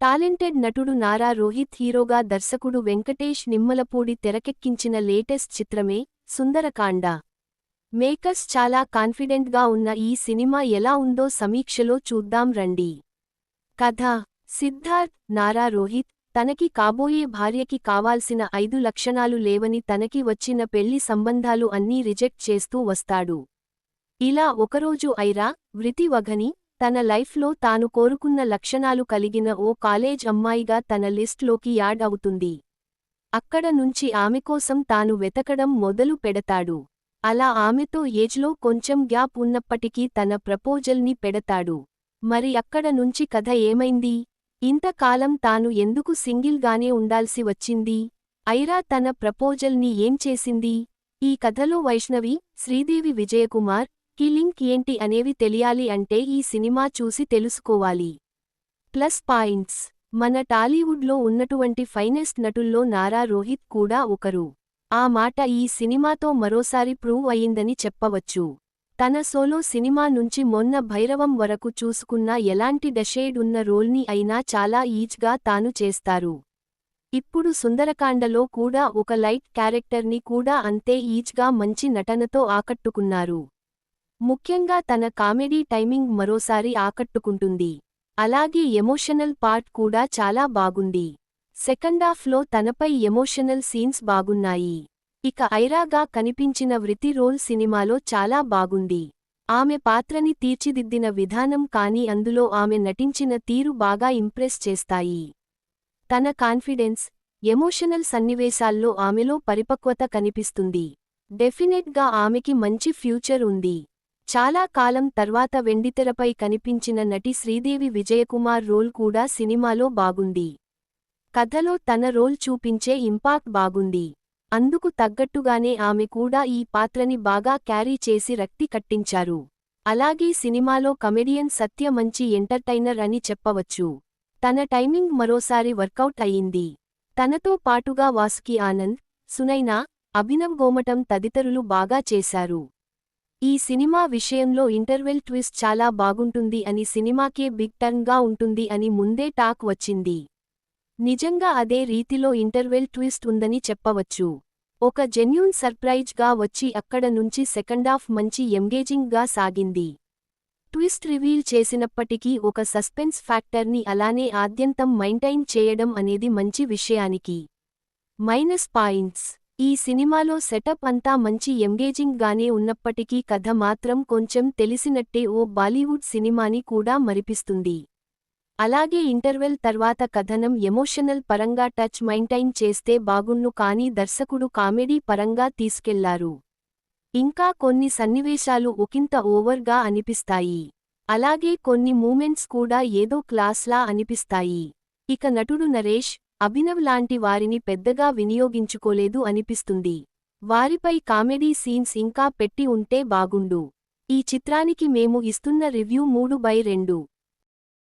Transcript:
Talented నటుడు నారా రోహిత్ హీరోగా దర్శకుడు వెంకటేష్ నిమ్మలపూడి తెరకెక్కించిన లేటెస్ట్ చిత్రమే సుందరకాండ. మేకర్స్ చాలా కాన్ఫిడెంట్గా ఉన్న ఈ సినిమా ఎలా ఉందో సమీక్షలో చూద్దాం రండి. కథ. సిద్ధార్థ్ నారా రోహిత్ తనకి కాబోయే భార్యకి కావాల్సిన ఐదు లక్షణాలు లేవని తనకి వచ్చిన పెళ్ళి సంబంధాలు అన్నీ రిజెక్ట్ చేస్తూ వస్తాడు. ఇలా ఒకరోజు ఐరా వృతి వఘని తన లైఫ్లో తాను కోరుకున్న లక్షణాలు కలిగిన ఓ కాలేజ్ అమ్మాయిగా తన లిస్ట్లోకి యాడ్ అవుతుంది. అక్కడ నుంచి ఆమెకోసం తాను వెతకడం మొదలు పెడతాడు. అలా ఆమెతో ఏజ్లో కొంచెం గ్యాప్ ఉన్నప్పటికీ తన ప్రపోజల్ని పెడతాడు. మరి అక్కడ నుంచి కథ ఏమైంది? ఇంతకాలం తాను ఎందుకు సింగిల్గానే ఉండాల్సి వచ్చింది? ఐరా తన ప్రపోజల్ని ఏం చేసింది? ఈ కథలో వైష్ణవి శ్రీదేవి విజయకుమార్ కిలింక్ ఏంటి అనేవి తెలియాలి అంటే ఈ సినిమా చూసి తెలుసుకోవాలి. Plus points. మన టాలీవుడ్లో ఉన్నటువంటి ఫైనెస్ట్ నటుల్లో నారా రోహిత్ కూడా ఒకరు. ఆ మాట ఈ సినిమాతో మరోసారి ప్రూవ్ అయిందని చెప్పవచ్చు. తన సోలో సినిమా నుంచి మొన్న భైరవం వరకు చూసుకున్న ఎలాంటి డషేడ్ ఉన్న రోల్ని అయినా చాలా ఈజ్గా తాను చేస్తారు. ఇప్పుడు సుందరకాండలో కూడా ఒక లైట్ క్యారెక్టర్ని కూడా అంతే ఈజ్గా మంచి నటనతో ఆకట్టుకున్నారు. ముఖ్యంగా తన కామెడీ టైమింగ్ మరోసారి ఆకట్టుకుంటుంది. అలాగే ఎమోషనల్ పార్ట్ కూడా చాలా బాగుంది. సెకండాఫ్లో తనపై ఎమోషనల్ సీన్స్ బాగున్నాయి. ఇక ఐరాగా కనిపించిన వృతి రోల్ సినిమాలో చాలా బాగుంది. ఆమె పాత్రని తీర్చిదిద్దిన విధానం కాని అందులో ఆమె నటించిన తీరు బాగా ఇంప్రెస్ చేస్తాయి. తన కాన్ఫిడెన్స్ ఎమోషనల్ సన్నివేశాల్లో ఆమెలో పరిపక్వత కనిపిస్తుంది. డెఫినెట్గా ఆమెకి మంచి ఫ్యూచర్ ఉంది. చాలా కాలం తర్వాత వెండితెరపై కనిపించిన నటి శ్రీదేవి విజయకుమార్ రోల్ కూడా సినిమాలో బాగుంది. కథలో తన రోల్ చూపించే ఇంపాక్ట్ బాగుంది. అందుకు తగ్గట్టుగానే ఆమె కూడా ఈ పాత్రని బాగా క్యారీ చేసి రక్తి కట్టించారు. అలాగే సినిమాలో కమెడియన్ సత్య మంచి ఎంటర్టైనర్ అని చెప్పవచ్చు. తన టైమింగ్ మరోసారి వర్కౌట్ అయింది తనతో పాటుగా వాసుకి ఆనంద్ సునైనా అభినవ్ గోమటం తదితరులు బాగా చేశారు. ఈ సినిమా విషయంలో ఇంటర్వెల్ ట్విస్ట్ చాలా బాగుంటుంది అని సినిమాకే బిగ్ టర్న్గా ఉంటుంది అని ముందే టాక్ వచ్చింది. నిజంగా అదే రీతిలో ఇంటర్వెల్ ట్విస్ట్ ఉందని చెప్పవచ్చు. ఒక జెన్యూన్ సర్ప్రైజ్గా వచ్చి అక్కడ నుంచి సెకండాఫ్ మంచి ఎంగేజింగ్గా సాగింది. ట్విస్ట్ రివీల్ చేసినప్పటికీ ఒక సస్పెన్స్ ఫ్యాక్టర్ని అలానే ఆద్యంతం మైంటైన్ చేయడం అనేది మంచి విషయానికి. Minus points. ఈ సినిమాలో సెటప్ అంతా మంచి ఎంగేజింగ్ గానే ఉన్నప్పటికీ కథ మాత్రం కొంచెం తెలిసినట్టే ఓ బాలీవుడ్ సినిమాని కూడా మరిపిస్తుంది. అలాగే ఇంటర్వెల్ తర్వాత కథనం ఎమోషనల్ పరంగా టచ్ మైంటైన్ చేస్తే బాగున్ను కానీ దర్శకుడు కామెడీ పరంగా తీసుకెళ్ళారు. ఇంకా కొన్ని సన్నివేశాలు ఒకంత ఓవర్గా అనిపిస్తాయి. అలాగే కొన్ని మూమెంట్స్ కూడా ఏదో క్లాస్లా అనిపిస్తాయి. ఇక నటుడు నరేష్ అభినవ్ లాంటి వారిని పెద్దగా వినియోగించుకోలేదు అనిపిస్తుంది. వారిపై కామెడీ సీన్స్ ఇంకా పెట్టి ఉంటే బాగుండు. ఈ చిత్రానికి మేము ఇస్తున్న రివ్యూ మూడు బై రెండు.